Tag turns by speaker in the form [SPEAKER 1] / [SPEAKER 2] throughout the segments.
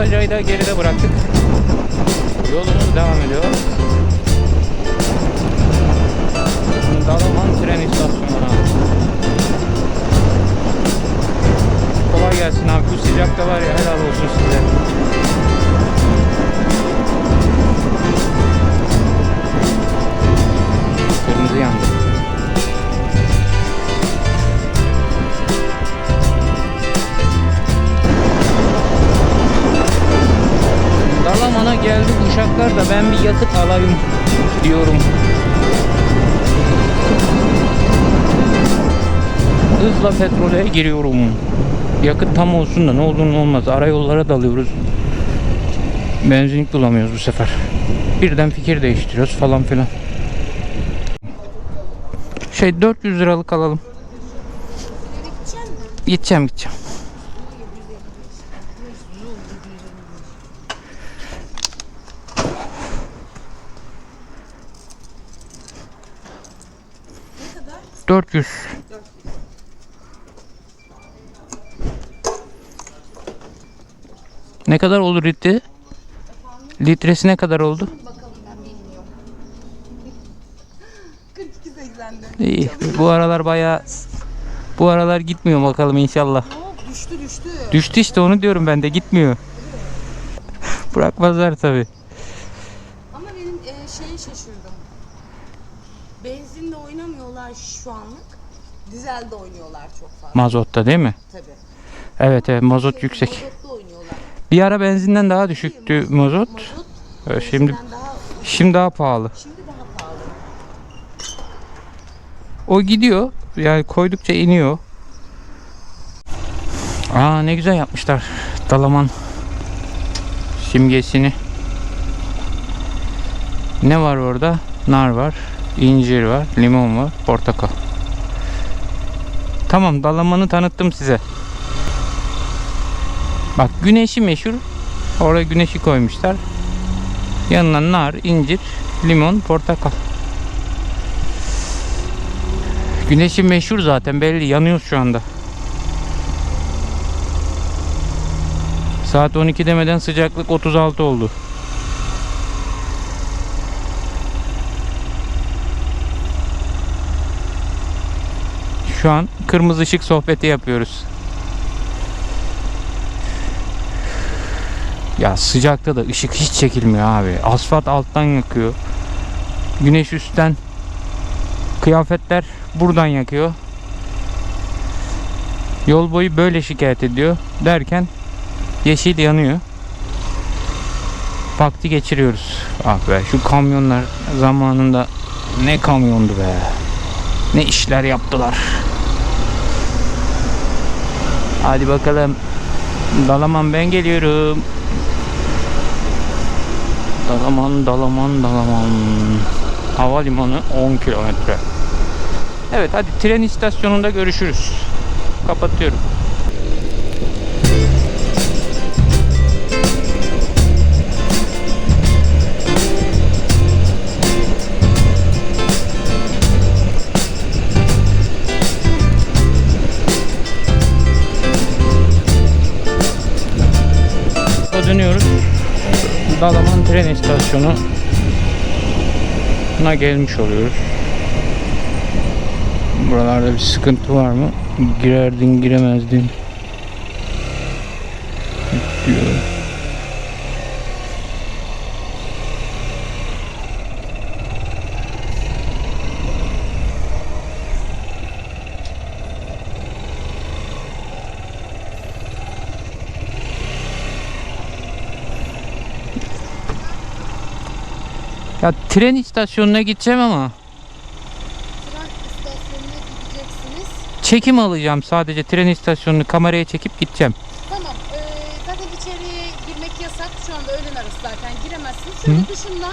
[SPEAKER 1] Postacayı da geride bıraktık. Yolumuz devam ediyor. Dalaman tren istasyonuna. Kolay gelsin abi. Bu sıcakta var ya helal olsun size. Kırmızı yandı. Dalaman'a geldik uşaklar da ben bir yakıt alayım diyorum. Hızla petrole giriyorum. Yakıt tam olsun da ne olur ne olmaz. Ara yollara dalıyoruz. Benzinlik bulamıyoruz bu sefer. Birden fikir değiştiriyoruz falan filan. Şey 400 liralık alalım. Gideceğim gideceğim. Dört yüz. Ne kadar olur litre? Litresi ne kadar oldu?
[SPEAKER 2] Bakalım ben bilmiyorum. 42.80'de.
[SPEAKER 1] İyi. Bu aralar bayağı bu aralar gitmiyor bakalım inşallah.
[SPEAKER 2] Düştü düştü.
[SPEAKER 1] Düştü işte onu diyorum ben de gitmiyor. Bırakmazlar tabi.
[SPEAKER 2] Ama benim e, şeye şaşırdım. Benzinle oynamıyorlar şu anlık. Dizelde oynuyorlar çok fazla.
[SPEAKER 1] Mazotta değil mi?
[SPEAKER 2] Tabii.
[SPEAKER 1] Evet evet mazot
[SPEAKER 2] Şey,
[SPEAKER 1] yüksek.
[SPEAKER 2] Mazotta oynuyorlar.
[SPEAKER 1] Bir ara benzinden daha düşüktü mazot.
[SPEAKER 2] Mazot
[SPEAKER 1] Ee, Şimdi
[SPEAKER 2] daha,
[SPEAKER 1] şimdi daha pahalı.
[SPEAKER 2] şimdi daha pahalı.
[SPEAKER 1] O gidiyor. Yani koydukça iniyor. Aa ne güzel yapmışlar. Dalaman simgesini. Ne var orada? Nar var, incir var, limon var, portakal. Tamam Dalaman'ı tanıttım size. Bak güneşi meşhur. Oraya güneşi koymuşlar. Yanına nar, incir, limon, portakal. Güneşi meşhur zaten belli. Yanıyoruz şu anda. Saat 12 demeden sıcaklık 36 oldu. Şu an kırmızı ışık sohbeti yapıyoruz. Ya sıcakta da ışık hiç çekilmiyor abi. Asfalt alttan yakıyor. Güneş üstten Kıyafetler buradan yakıyor. Yol boyu böyle şikayet ediyor. Derken yeşil yanıyor. Vakti geçiriyoruz. Ah be şu kamyonlar zamanında ne kamyondu be. Ne işler yaptılar. Hadi bakalım. Dalaman ben geliyorum. Dalaman, Dalaman, Dalaman. Havalimanı 10 kilometre. Evet hadi tren istasyonunda görüşürüz. Kapatıyorum. Tren istasyonu na gelmiş oluyoruz. Buralarda bir sıkıntı var mı? Girerdin giremezdin. Diyor. Tren istasyonuna gideceğim ama
[SPEAKER 2] Tren istasyonuna gideceksiniz.
[SPEAKER 1] çekim alacağım sadece tren istasyonunu kameraya çekip gideceğim.
[SPEAKER 2] Tamam. E, zaten içeriye girmek yasak. Şu anda öğlen arası zaten giremezsiniz. Şöyle dışından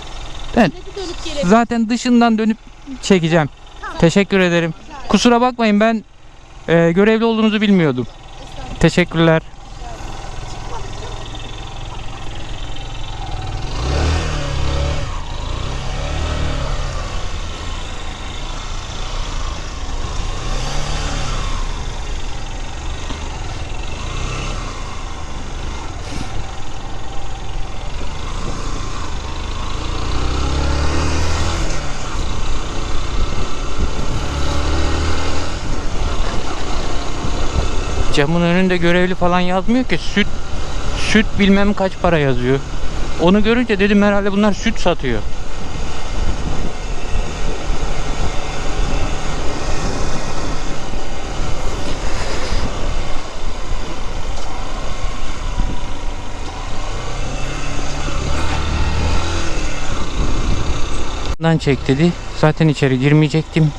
[SPEAKER 1] Ben
[SPEAKER 2] dönüp
[SPEAKER 1] zaten dışından dönüp çekeceğim.
[SPEAKER 2] Tamam.
[SPEAKER 1] Teşekkür ederim. Kusura bakmayın ben e, görevli olduğunuzu bilmiyordum. Teşekkürler. Camın önünde görevli falan yazmıyor ki süt süt bilmem kaç para yazıyor. Onu görünce dedim herhalde bunlar süt satıyor. Dan çek dedi. Zaten içeri girmeyecektim.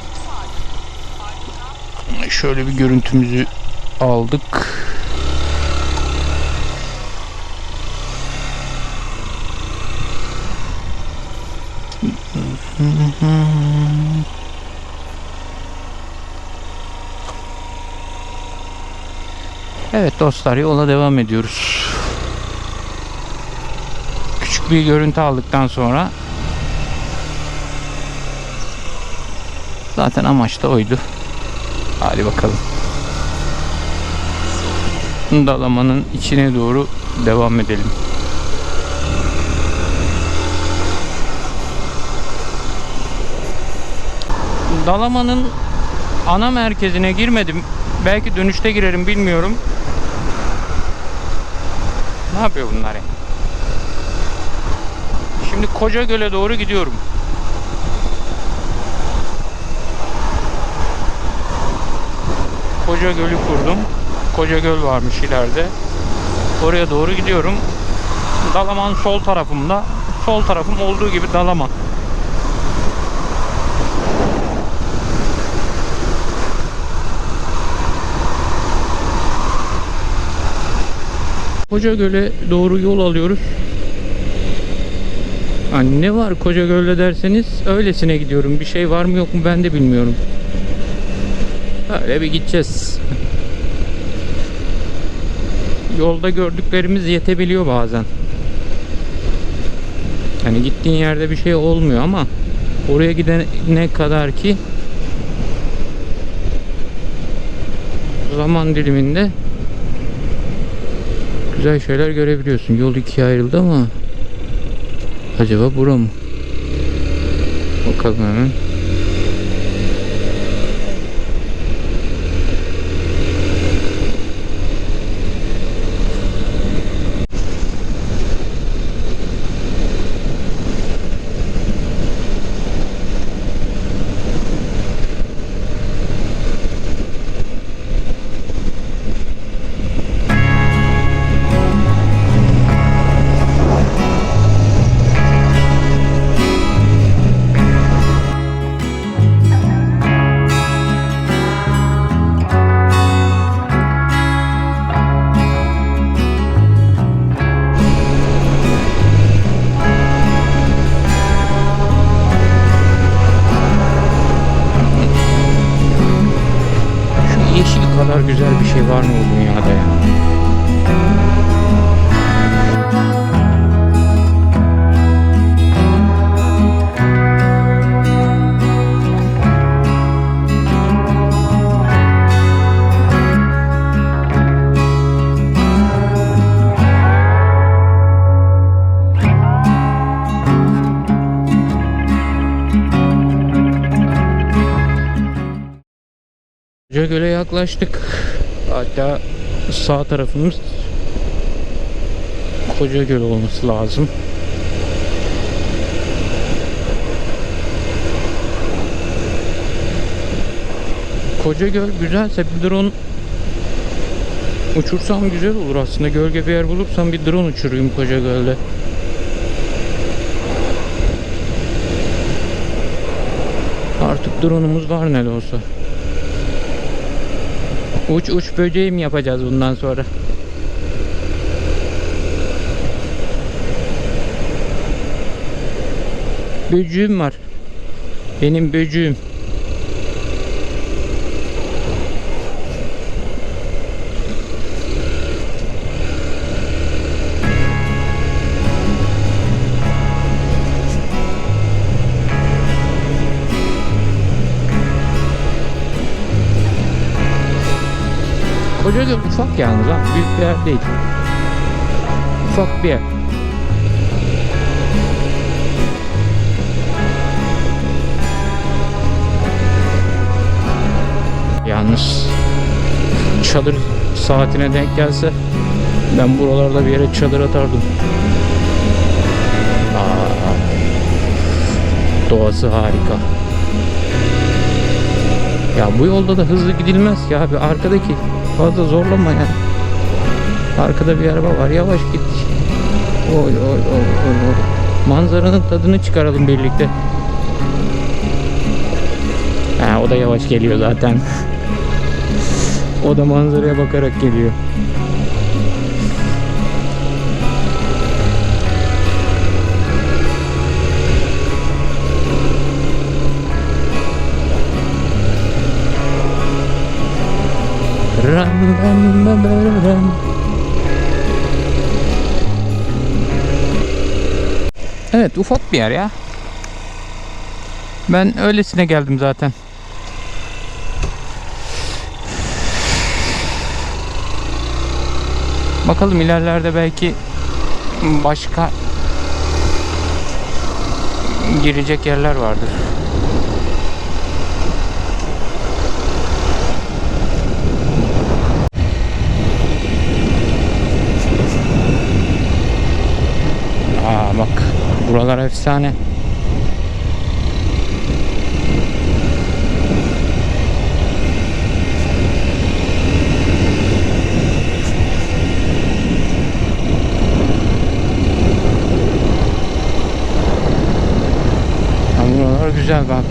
[SPEAKER 1] Şöyle bir görüntümüzü aldık. Evet dostlar yola devam ediyoruz. Küçük bir görüntü aldıktan sonra zaten amaç da oydu. Hadi bakalım. Dalamanın içine doğru devam edelim. Dalaman'ın ana merkezine girmedim. Belki dönüşte girerim bilmiyorum. Ne yapıyor bunlar ya? Şimdi Kocagöl'e doğru gidiyorum. Koca Gölü kurdum. Koca Göl varmış ileride. Oraya doğru gidiyorum. Dalaman sol tarafımda. Sol tarafım olduğu gibi Dalaman. Koca Göl'e doğru yol alıyoruz. Hani ne var Koca Göl'de derseniz öylesine gidiyorum. Bir şey var mı yok mu ben de bilmiyorum. Öyle bir gideceğiz. Yolda gördüklerimiz yetebiliyor bazen. Hani gittiğin yerde bir şey olmuyor ama oraya gidene kadar ki zaman diliminde güzel şeyler görebiliyorsun. Yol ikiye ayrıldı ama acaba bura mı? Bakalım hemen. Şey var mı bu dünyada ya? Kocagöl'e yaklaştık. Hatta sağ tarafımız Kocagöl olması lazım. Kocagöl güzelse bir drone uçursam güzel olur aslında. Gölge bir yer bulursam bir drone uçurayım Kocagöl'de. Artık drone'umuz var ne de olsa. Uç uç böceği mi yapacağız bundan sonra? Böcüğüm var. Benim böcüğüm. Yalnız ha. Büyük bir yer değil. Ufak bir yer. Yalnız çadır saatine denk gelse ben buralarda bir yere çadır atardım. Aa, doğası harika. Ya bu yolda da hızlı gidilmez ki abi. Arkadaki fazla zorlama ya. Arkada bir araba var. Yavaş git. Oy oy oy oy oy. Manzaranın tadını çıkaralım birlikte. Ha, o da yavaş geliyor zaten. o da manzaraya bakarak geliyor. Evet ufak bir yer ya. Ben öylesine geldim zaten. Bakalım ilerlerde belki başka girecek yerler vardır. Aa bak buralar efsane. Buralar güzel bak.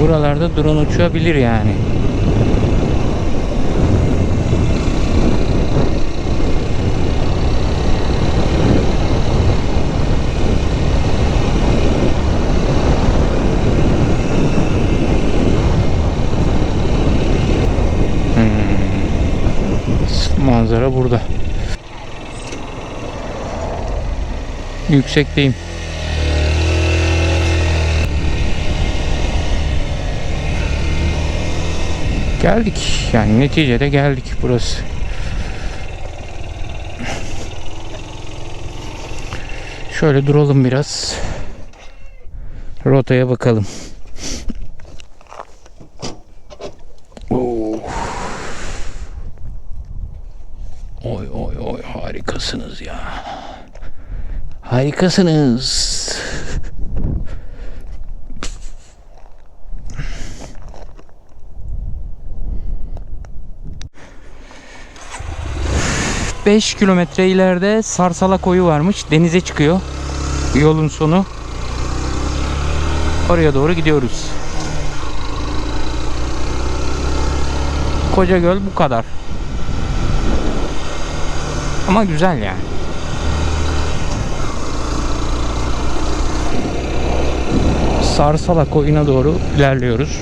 [SPEAKER 1] Buralarda drone uçabilir yani. Manzara burada. Yüksekteyim. Geldik. Yani neticede geldik burası. Şöyle duralım biraz. Rotaya bakalım. Oo. Oy oy oy harikasınız ya. Harikasınız. Beş kilometre ileride Sarsala koyu varmış. Denize çıkıyor. Yolun sonu. Oraya doğru gidiyoruz. Koca göl bu kadar. Ama güzel yani. Sarsala koyuna doğru ilerliyoruz.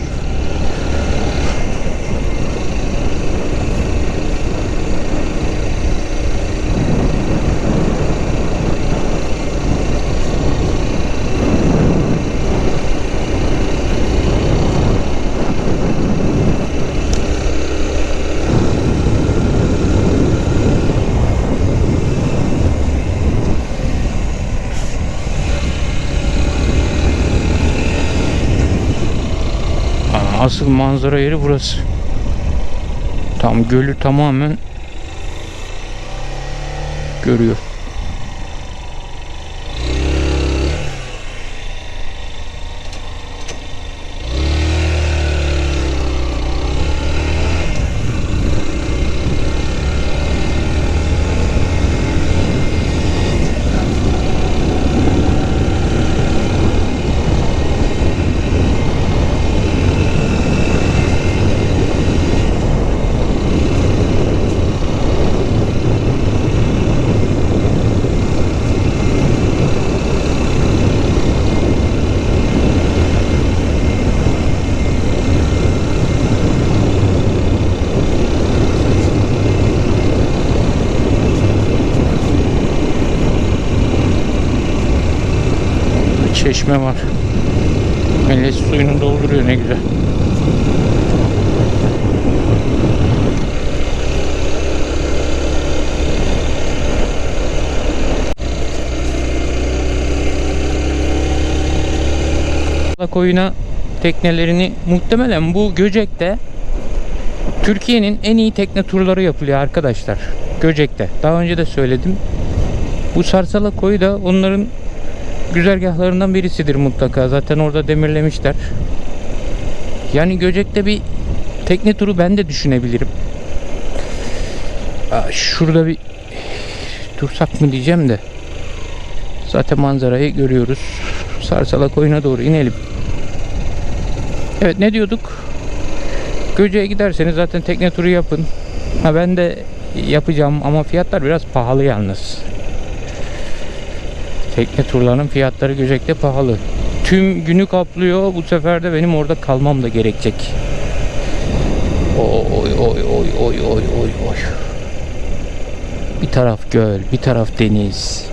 [SPEAKER 1] Asıl manzara yeri burası. Tam gölü tamamen görüyor. Çeşme var. Millet suyunu dolduruyor ne güzel. koyuna teknelerini muhtemelen bu Göcek'te Türkiye'nin en iyi tekne turları yapılıyor arkadaşlar. Göcek'te. Daha önce de söyledim. Bu Sarsala koyu da onların güzergahlarından birisidir mutlaka. Zaten orada demirlemişler. Yani Göcek'te bir tekne turu ben de düşünebilirim. Aa, şurada bir dursak mı diyeceğim de. Zaten manzarayı görüyoruz. Sarsala koyuna doğru inelim. Evet ne diyorduk? Göce'ye giderseniz zaten tekne turu yapın. Ha ben de yapacağım ama fiyatlar biraz pahalı yalnız. Tekne turlarının fiyatları Göcek'te pahalı. Tüm günü kaplıyor. Bu sefer de benim orada kalmam da gerekecek. Oy oy oy oy oy oy oy. Bir taraf göl, bir taraf deniz.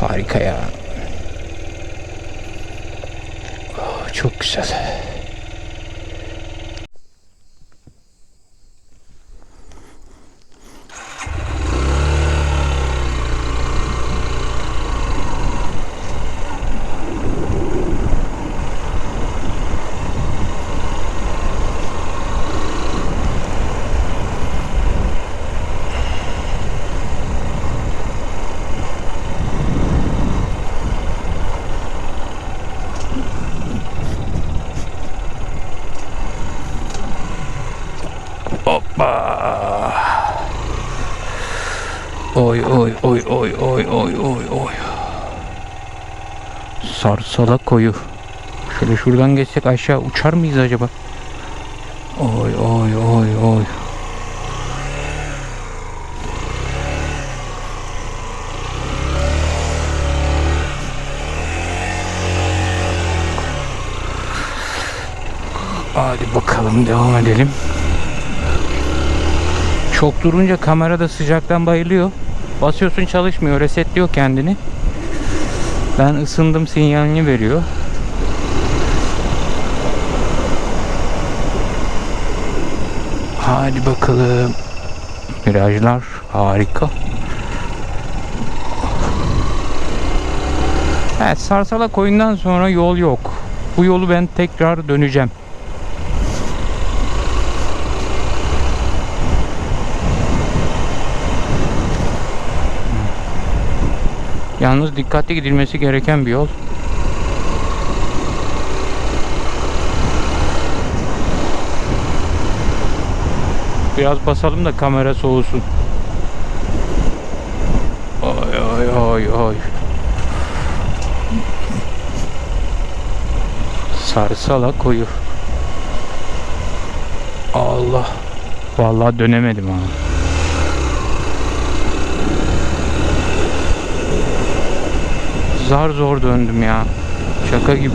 [SPEAKER 1] Harika ya. Oh, çok güzel. Hoppa. Oy oy oy oy oy oy oy oy. Sarsala koyu. Şöyle şuradan geçsek aşağı uçar mıyız acaba? Oy oy oy oy. Hadi bakalım devam edelim. Çok durunca kamerada sıcaktan bayılıyor. Basıyorsun çalışmıyor, resetliyor kendini. Ben ısındım sinyalini veriyor. Hadi bakalım. Virajlar harika. Evet, Sarsala koyundan sonra yol yok. Bu yolu ben tekrar döneceğim. Yalnız dikkatli gidilmesi gereken bir yol. Biraz basalım da kamera soğusun. Ay ay ay ay. Sarsala koyu. Allah. Vallahi dönemedim ha. Zar zor döndüm ya. Şaka gibi.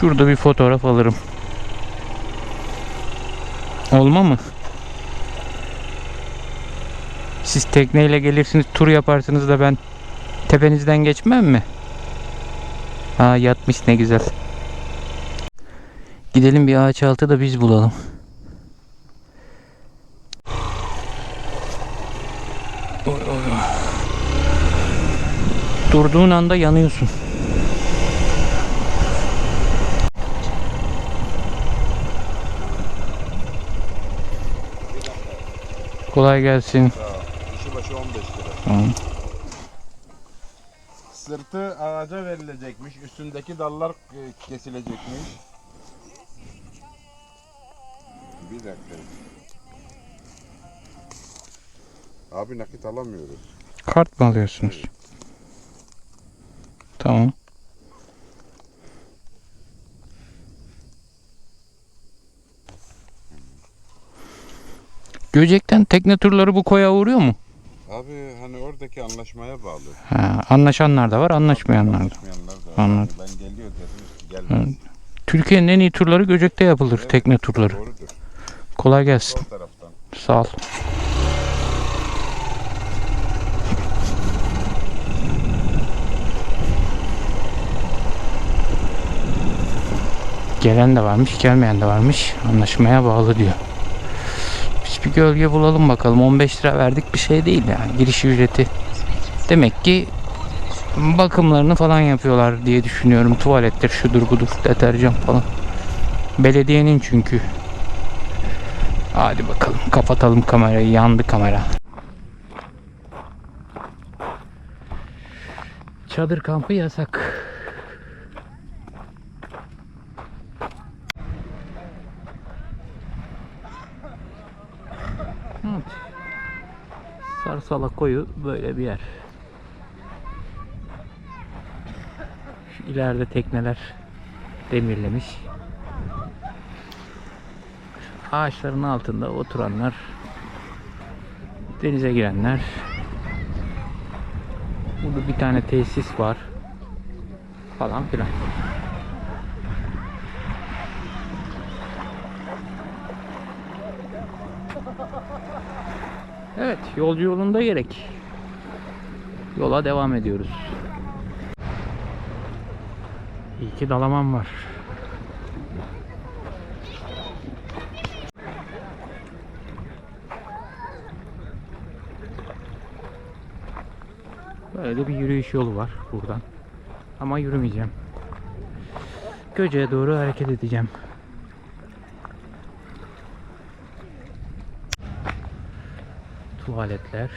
[SPEAKER 1] Şurada bir fotoğraf alırım. Olma mı? Siz tekneyle gelirsiniz, tur yaparsınız da ben tepenizden geçmem mi? Ha yatmış ne güzel. Gidelim bir ağaç altı da biz bulalım. Durduğun anda yanıyorsun. Kolay gelsin.
[SPEAKER 3] Kişi başı 15 lira.
[SPEAKER 1] Tamam.
[SPEAKER 3] Sırtı ağaca verilecekmiş. Üstündeki dallar e, kesilecekmiş. Bir dakika. Abi nakit alamıyoruz.
[SPEAKER 1] Kart mı alıyorsunuz? Tamam. Göcek'ten tekne turları bu koya uğruyor mu?
[SPEAKER 3] Abi hani oradaki anlaşmaya bağlı.
[SPEAKER 1] Ha, anlaşanlar da var, anlaşmayanlar da.
[SPEAKER 3] Anlaşmayanlar da var.
[SPEAKER 1] Anladım.
[SPEAKER 3] Ben geliyor dedim. Gelmez.
[SPEAKER 1] Türkiye'nin en iyi turları Göcek'te yapılır,
[SPEAKER 3] Evet,
[SPEAKER 1] tekne turları.
[SPEAKER 3] Doğrudur.
[SPEAKER 1] Kolay gelsin.
[SPEAKER 3] Sol taraftan.
[SPEAKER 1] Sağ ol. Gelen de varmış, gelmeyen de varmış. Anlaşmaya bağlı diyor. Bir gölge bulalım bakalım. 15 lira verdik bir şey değil yani. Giriş ücreti. Demek ki bakımlarını falan yapıyorlar diye düşünüyorum. Tuvalettir, şudur budur, deterjan falan. Belediyenin çünkü. Hadi bakalım kapatalım kamerayı. Yandı kamera. Çadır kampı yasak. Evet. Sarsala koyu böyle bir yer. Şu ileride tekneler demirlemiş. Ağaçların altında oturanlar, denize girenler. Burada bir tane tesis var. Falan filan. Evet, yolcu yolunda gerek. Yola devam ediyoruz. İyi ki dalaman var. Böyle bir yürüyüş yolu var buradan. Ama yürümeyeceğim. Göce'ye doğru hareket edeceğim. Tuvaletler.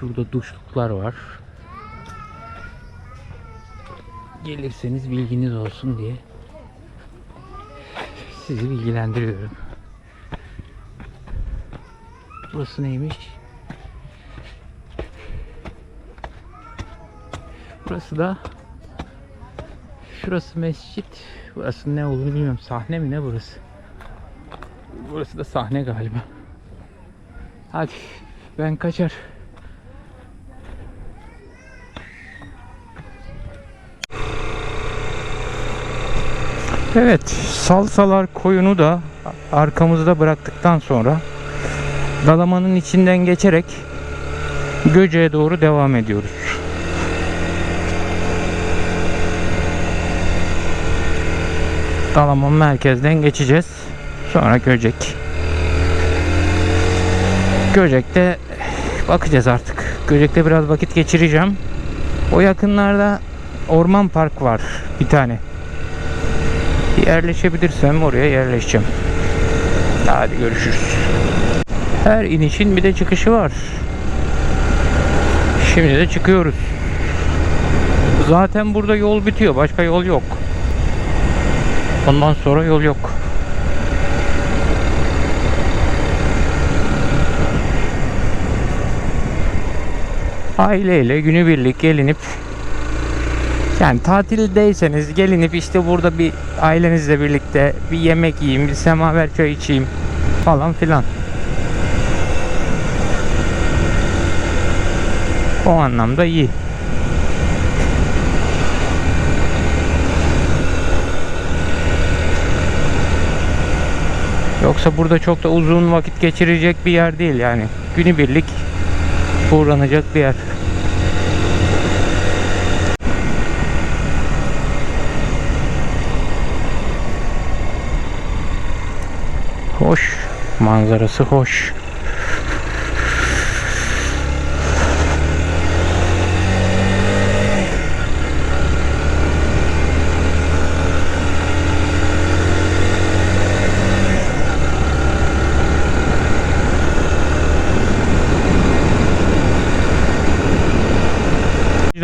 [SPEAKER 1] Şurada duşluklar var. Gelirseniz bilginiz olsun diye sizi bilgilendiriyorum. Burası neymiş? Burası da Şurası mescit. Burası ne olduğunu bilmiyorum. Sahne mi ne burası? Burası da sahne galiba. Hadi ben kaçar. Evet, salsalar koyunu da arkamızda bıraktıktan sonra Dalaman'ın içinden geçerek Göce'ye doğru devam ediyoruz. Dalaman merkezden geçeceğiz. Sonra Göcek. Göcek'te bakacağız artık. Göcek'te biraz vakit geçireceğim. O yakınlarda orman park var bir tane. Yerleşebilirsem oraya yerleşeceğim. Hadi görüşürüz. Her inişin bir de çıkışı var. Şimdi de çıkıyoruz. Zaten burada yol bitiyor. Başka yol yok. Ondan sonra yol yok. Aileyle günübirlik gelinip yani tatildeyseniz gelinip işte burada bir ailenizle birlikte bir yemek yiyeyim, bir semaver çay içeyim falan filan. O anlamda iyi. Yoksa burada çok da uzun vakit geçirecek bir yer değil yani. Günübirlik uğranacak bir yer. Hoş. Manzarası hoş.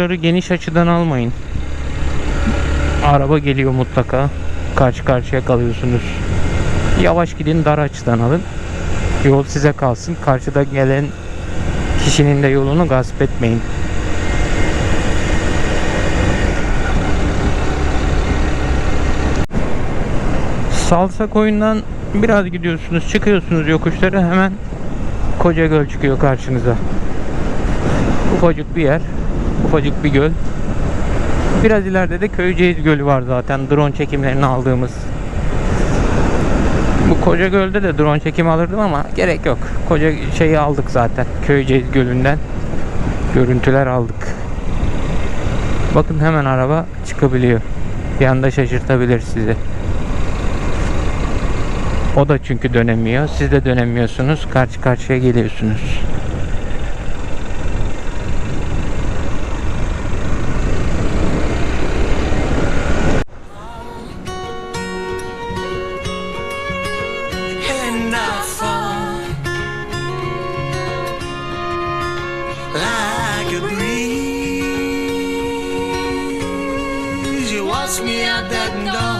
[SPEAKER 1] Virajları geniş açıdan almayın. Araba geliyor mutlaka. Karşı karşıya kalıyorsunuz. Yavaş gidin dar açıdan alın. Yol size kalsın. Karşıda gelen kişinin de yolunu gasp etmeyin. Salsa koyundan biraz gidiyorsunuz, çıkıyorsunuz yokuşları hemen Koca göl çıkıyor karşınıza. Ufacık bir yer. Ufacık bir göl. Biraz ileride de Köyceğiz Gölü var zaten. Drone çekimlerini aldığımız. Bu Koca Göl'de de drone çekimi alırdım ama gerek yok. Koca şeyi aldık zaten. Köyceğiz Gölü'nden görüntüler aldık. Bakın hemen araba çıkabiliyor. Bir anda şaşırtabilir sizi. O da çünkü dönemiyor. Siz de dönemiyorsunuz. Karşı karşıya geliyorsunuz.
[SPEAKER 4] you breeze, you wash me out that dawn.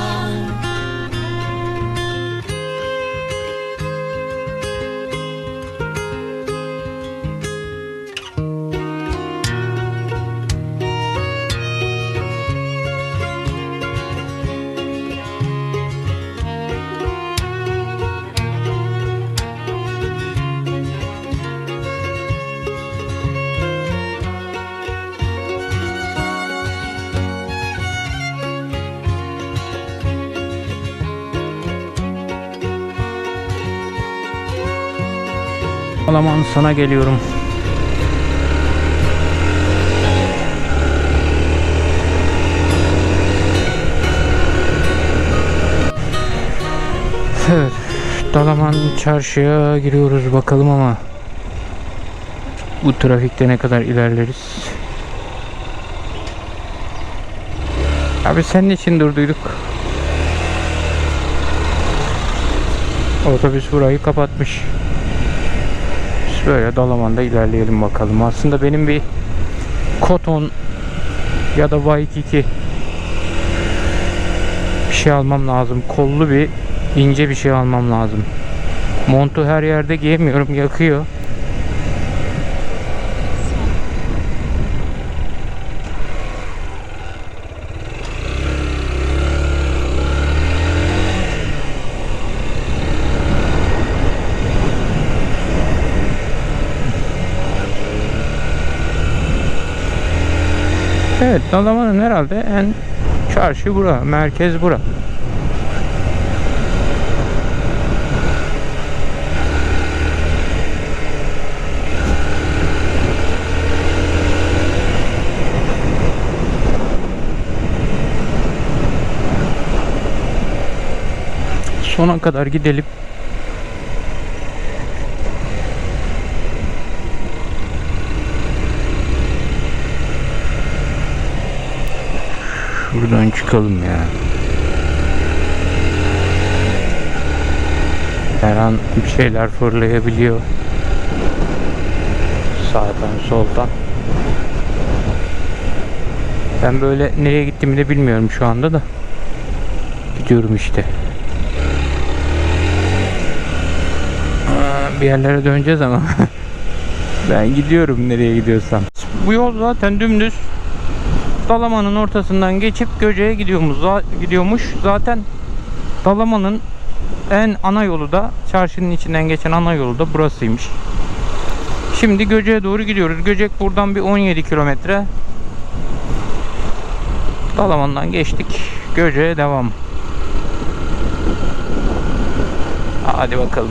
[SPEAKER 1] Alaman sana geliyorum. Evet. Dalaman çarşıya giriyoruz bakalım ama bu trafikte ne kadar ilerleriz. Abi senin için durduyduk. Otobüs burayı kapatmış. Böyle Dalaman'da ilerleyelim bakalım. Aslında benim bir Koton ya da Waikiki bir şey almam lazım. Kollu bir ince bir şey almam lazım. Montu her yerde giyemiyorum yakıyor. Evet Dalaman'ın herhalde en çarşı bura, merkez bura. Sona kadar gidelim. Buradan çıkalım ya. Her an bir şeyler fırlayabiliyor. Sağdan soldan. Ben böyle nereye gittiğimi de bilmiyorum şu anda da. Gidiyorum işte. Bir yerlere döneceğiz ama. ben gidiyorum nereye gidiyorsam. Bu yol zaten dümdüz Dalaman'ın ortasından geçip Göce'ye gidiyormuş. gidiyormuş. Zaten Dalaman'ın en ana yolu da çarşının içinden geçen ana yolu da burasıymış. Şimdi Göce'ye doğru gidiyoruz. Göcek buradan bir 17 kilometre. Dalaman'dan geçtik. Göce'ye devam. Hadi bakalım.